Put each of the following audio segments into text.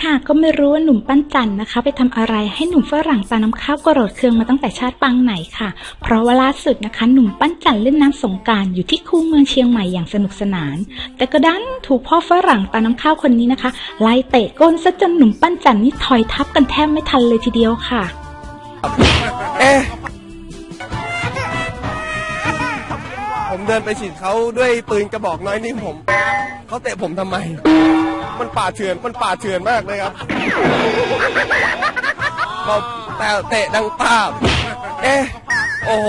ค่ะก็ไม่รู้ว่าหนุ่มปั้นจันนะคะ ไปทำอะไรให้หนุ่มฝรั่งตาน้ำข้าวโกรธเคืองมาตั้งแต่ชาติปังไหนค่ะ เพราะว่าล่าสุดนะคะ หนุ่มปั้นจันเล่นน้ำสงการอยู่ที่คูเมืองเชียงใหม่อย่างสนุกสนาน แต่ก็ดันถูกพ่อฝรั่งตาน้ำข้าวคนนี้นะคะไล่เตะก้นซะจนหนุ่มปั้นจันนี่ถอยทับกันแทบไม่ทันเลยทีเดียวค่ะ เอ๊ะผมเดินไปฉีดเขาด้วยปืนกระบอกน้อยนิ่ผมเขาเตะผมทำไม มันป่าเถื่อนมันป่าเถื่อนมากเลยครับเราแต่เตะดังป้าบเอ๊ะโอ้โห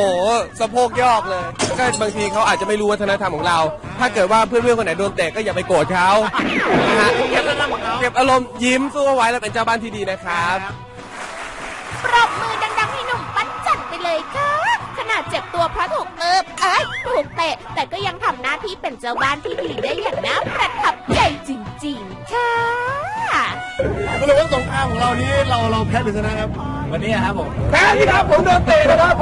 สะโพกยอกเลยก็บางทีเขาอาจจะไม่รู้วัฒนธรรมของเรา ถ้าเกิดว่าเพื่อนๆคนไหนโดนเตะก็อย่าไปโกรธเขานะฮะเก็บอารมณ์ยิ้มสู้เอาไว้แล้วเป็นเจ้าบ้านที่ดีนะครับปรบมือดังๆให้หนุ่มปั้นจันไปเลยค่ะขนาดเจ็บตัวเพราะถูกเอิบเอ้ย ถูกเตะ แต่ก็ยังทำหน้าที่เป็นเจ้าบ้านที่ดีได้อย่างน่าประทับใจจริงๆค่ะก็เลยว่าสงครามของเรานี้เราเราแพ้หรือชนะครับ วันนี้ครับผมแพ้ที่ครับผมโดนเตะนะครับ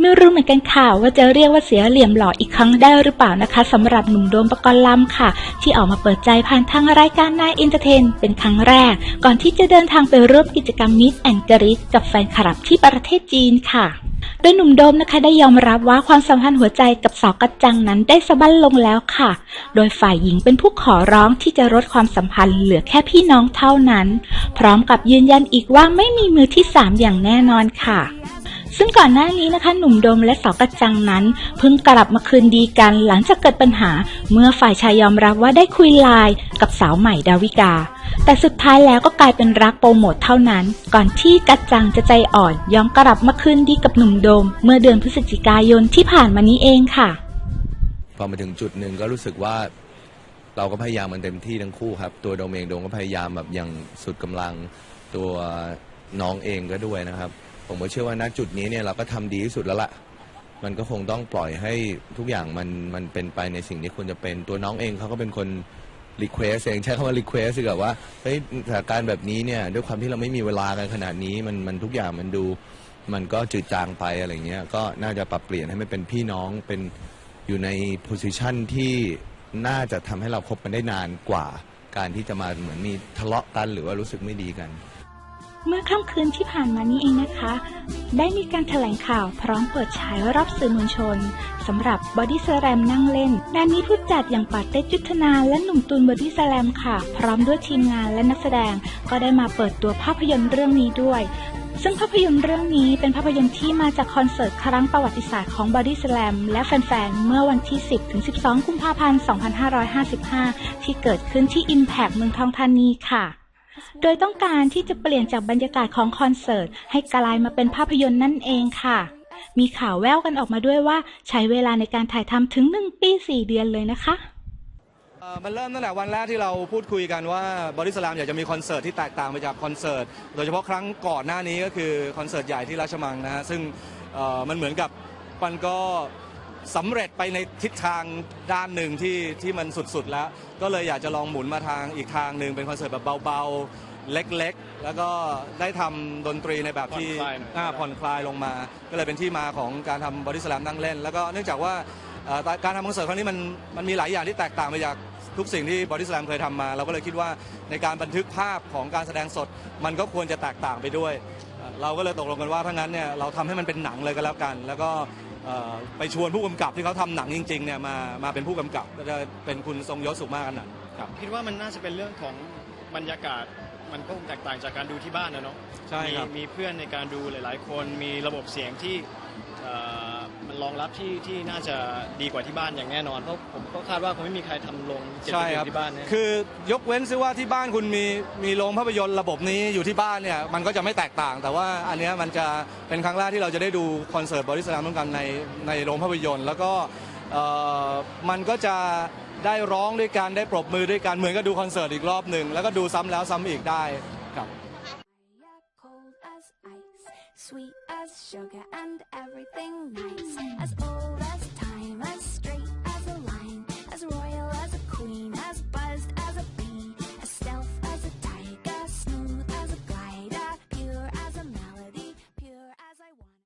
ไม่รู้เหมือนกันค่ะว่าจะเรียกว่าเสียเหลี่ยมหล่ออีกครั้งได้หรือเปล่านะคะสำหรับหนุ่มโดมปกรณ์ลำค่ะ ที่ออกมาเปิดใจผ่านทางรายการนายอินเตอร์เทน เป็นครั้งแรก ก่อนที่จะเดินทางไปร่วมกิจกรรมมิสแอนกริสกับแฟนคลับที่ประเทศจีนค่ะโดยหนุ่มโดมนะคะได้ยอมรับว่าความสัมพันธ์หัวใจกับสาวกัจจังนั้นได้สะบั้นลงแล้วค่ะ โดยฝ่ายหญิงเป็นผู้ขอร้องที่จะลดความสัมพันธ์เหลือแค่พี่น้องเท่านั้น พร้อมกับยืนยันอีกว่าไม่มีมือที่สามอย่างแน่นอนค่ะซึ่งก่อนหน้านี้นะคะ หนุ่มโดมและสาวกัจจังนั้น เพิ่งกลับมาคืนดีกันหลังจากเกิดปัญหา เมื่อฝ่ายชายยอมรับว่าได้คุยไลน์กับสาวใหม่ดาวิกา แต่สุดท้ายแล้วก็กลายเป็นรักโปรโมทเท่านั้น ก่อนที่กัจจังจะใจอ่อนยอมกลับมาคืนดีกับหนุ่มโดม เมื่อเดือนพฤศจิกายนที่ผ่านมานี้เองค่ะ พอมาถึงจุดหนึ่งก็รู้สึกว่า เราก็พยายามมันเต็มที่ทั้งคู่ครับ ตัวโดมเองโดมก็พยายามแบบอย่างสุดกำลังตัวน้องเองก็ด้วยนะครับ ผมก็เชื่อว่าณจุดนี้เนี่ยเราก็ทำดีที่สุดแล้วล่ะมันก็คงต้องปล่อยให้ทุกอย่างมันมันเป็นไปในสิ่งที่ควรจะเป็นตัวน้องเองเขาก็เป็นคน รีเควสเองใช้คำว่ารีเควสคือแบบว่าเฮ้ยสถานการณ์แบบนี้เนี่ยด้วยความที่เราไม่มีเวลากันขนาดนี้มันมันทุกอย่างมันดู มันก็จืดจางไปอะไรเงี้ยก็น่าจะปรับเปลี่ยนให้มันเป็นพี่น้องเป็นอยู่ในโพสิชันที่น่าจะทำให้เราคบกันได้นานกว่า การที่จะมาเหมือนมีทะเลาะกันหรือว่ารู้สึกไม่ดีกัน เมื่อค่ำคืนที่ผ่านมานี้เองนะคะ ได้มีการแถลงข่าวพร้อมเปิดฉายรอบสื่อมวลชนสำหรับบอดี้สแลมนั่งเล่นงานนี้ผู้จัดอย่างปาเต้จุทธนาและหนุ่มตูนบอดี้สแลมค่ะ พร้อมด้วยทีมงานและนักแสดง ก็ได้มาเปิดตัวภาพยนตร์เรื่องนี้ด้วยซึ่งภาพยนตร์เรื่องนี้เป็นภาพยนตร์ที่มาจากคอนเสิร์ตครั้งประวัติศาสตร์ของ Body Slam และแฟนๆ เมื่อวันที่ 10-12 กุมภาพันธ์ 2555 ที่เกิดขึ้นที่ Impact เมืองทองธานีค่ะ โดยต้องการที่จะเปลี่ยนจากบรรยากาศของคอนเสิร์ต ให้กลายมาเป็นภาพยนตร์นั่นเองค่ะ มีข่าวแววกันออกมาด้วยว่าใช้เวลาในการถ่ายทำถึง 1 ปี 4 เดือนเลยนะคะมันเริ่มตั้งแต่วันแรกที่เราพูดคุยกันว่าบริสลามอยากจะมีคอนเสิร์ตที่แตกต่างไปจากคอนเสิร์ต โดยเฉพาะครั้งก่อนหน้านี้ก็คือคอนเสิร์ตใหญ่ที่ราชมังนะฮะซึ่งมันเหมือนกับมันก็ สำเร็จไปในทิศทางด้านหนึ่งที่ที่มันสุดๆแล้ว ก็เลยอยากจะลองหมุนมาทางอีกทางหนึ่งเป็นคอนเสิร์ตแบบเบาๆ เล็กๆ แล้วก็ได้ทำดนตรีในแบบที่ผ่อนคลายหน่อย อ่าผ่อนคลายลงมา ก็เลยเป็นที่มาของการทำบอดี้สแลมนั่งเล่น แล้วก็เนื่องจากว่าเอ่อการทำคอนเสิร์ตครั้งนี้มันมันมีหลายอย่างที่แตกต่างไปจากทุกสิ่งที่บอดี้สแลมเคยทำมา เราก็เลยคิดว่าในการบันทึกภาพของการแสดงสด มันก็ควรจะแตกต่างไปด้วยเอ่อเราก็เลยตกลงกันว่าถ้างั้นเนี่ยเราทำให้มันเป็นหนังเลยก็แล้วกัน แล้วก็เอ่อ ไปชวนผู้กำกับที่เขาทำหนังจริงๆเนี่ยมามาเป็นผู้กำกับก็จะเป็นคุณทรงยศสุมากันหนันครับ คิดว่ามันน่าจะเป็นเรื่องของบรรยากาศมันก็คงแตกต่างจากการดูที่บ้านนะเนาะใช่ครับ มีมีเพื่อนในการดูหลาย ๆ คนมีระบบเสียงที่เอ่อมัน รองรับที่ที่น่าจะดีกว่าที่บ้านอย่างแน่นอน เพราะผมก็คาดว่าคงไม่มีใครทำลงเจ็ดใช่สิบครับที่บ้านนะคือยกเว้นซิว่าที่บ้านคุณมีมีโรงภาพยนตร์ระบบนี้อยู่ที่บ้านเนี่ยมันก็จะไม่แตกต่าง แต่ว่าอันเนี้ยมันจะเป็นครั้งแรกที่เราจะได้ดูคอนเสิร์ตบริสลามร่วมกันในในโรงภาพยนตร์ แล้วก็เอ่อมันก็จะได้ร้องด้วยกันได้ปรบมือด้วยกันเหมือนกับดูคอนเสิร์ตอีกรอบหนึ่งแล้วก็ดูซ้ำแล้วซ้ำอีกได้ครับ cold as ice, sweet as sugar, and everything nice. As old as time, as